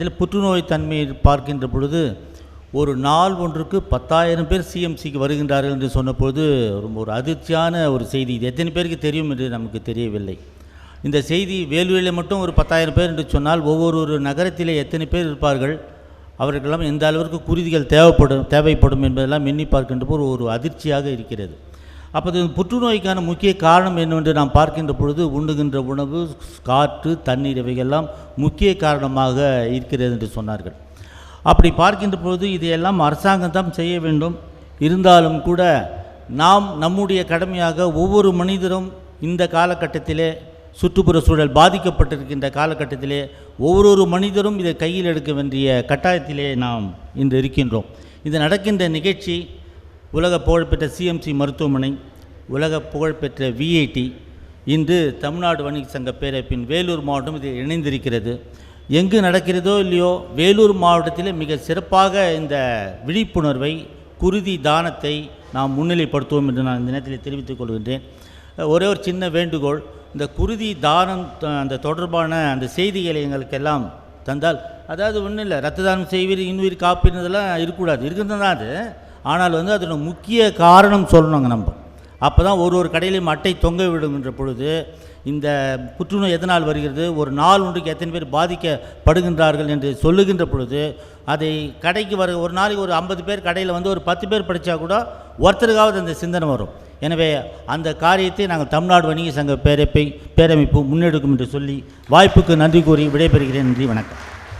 இதில் புற்றுநோய் தன்மையை பார்க்கின்ற பொழுது ஒரு நாள் ஒன்றுக்கு பத்தாயிரம் பேர் சிஎம்சிக்கு வருகின்றார்கள் என்று சொன்னபோது ரொம்ப ஒரு அதிர்ச்சியான ஒரு செய்தி. இது எத்தனை பேருக்கு தெரியும் என்று நமக்கு தெரியவில்லை. இந்த செய்தி வேலூரில் மட்டும் ஒரு பத்தாயிரம் பேர் என்று சொன்னால் ஒவ்வொரு ஒரு நகரத்திலே எத்தனை பேர் இருப்பார்கள் அவர்களெல்லாம் எந்த அளவிற்கு குருதிகள் தேவைப்படும் தேவைப்படும் என்பதெல்லாம் எண்ணி பார்க்கின்ற போது ஒரு அதிர்ச்சியாக இருக்கிறது. அப்போது புற்றுநோய்க்கான முக்கிய காரணம் என்னவென்று நாம் பார்க்கின்ற பொழுது உண்ணுகின்ற உணவு காற்று தண்ணீர் இவைகள்லாம் முக்கிய காரணமாக இருக்கிறது என்று சொன்னார்கள். அப்படி பார்க்கின்ற பொழுது இதையெல்லாம் அரசாங்கம் தான் செய்ய வேண்டும். இருந்தாலும் கூட நாம் நம்முடைய கடமையாக ஒவ்வொரு மனிதரும் இந்த காலகட்டத்திலே சுற்றுப்புற சூழல் பாதிக்கப்பட்டிருக்கின்ற காலகட்டத்திலே ஒவ்வொரு மனிதரும் இதை கையில் எடுக்க வேண்டிய கட்டாயத்திலே நாம் இன்று இருக்கின்றோம். இது நடக்கின்ற நிகழ்ச்சி உலக புகழ்பெற்ற சிஎம்சி மருத்துவமனை உலக புகழ்பெற்ற விஐடி இன்று தமிழ்நாடு வணிக சங்க பேரப்பின் வேலூர் மாவட்டம் இது இணைந்திருக்கிறது. எங்கு நடக்கிறதோ இல்லையோ வேலூர் மாவட்டத்தில் மிக சிறப்பாக இந்த விழிப்புணர்வை குருதி தானத்தை நாம் முன்னிலைப்படுத்துவோம் என்று நான் இந்த நேரத்தில் தெரிவித்துக் கொள்கின்றேன். ஒரே ஒரு சின்ன வேண்டுகோள் இந்த குருதி தானம் அந்த தொடர்பான அந்த செய்திகளை எங்களுக்கெல்லாம் தந்தால் அதாவது ஒன்றும் இல்லை ரத்த தானம் செய்வீர் இன்னுயிர் காப்பீடுறதெல்லாம் இருக்கக்கூடாது. இருக்கிறது தான் அது. ஆனால் வந்து அதோட முக்கிய காரணம் சொல்லணுங்க நம்ம. அப்போ தான் ஒரு ஒரு கடையிலையும் அட்டை தொங்க விடுகின்ற பொழுது இந்த புற்றுநோய் எதனால் வருகிறது ஒரு நாள் ஒன்றுக்கு எத்தனை பேர் பாதிக்கப்படுகின்றார்கள் என்று சொல்லுகின்ற பொழுது அதை கடைக்கு வர ஒரு நாளைக்கு ஒரு ஐம்பது பேர் கடையில் வந்து ஒரு பத்து பேர் படித்தா கூட ஒருத்தருக்காவது அந்த சிந்தனை வரும். எனவே அந்த காரியத்தை நாங்கள் தமிழ்நாடு வணிக சங்க பேரப்பை பேரமைப்பு முன்னெடுக்கும் என்று சொல்லி வாய்ப்புக்கு நன்றி கூறி விடைபெறுகிறேன். நன்றி வணக்கம்.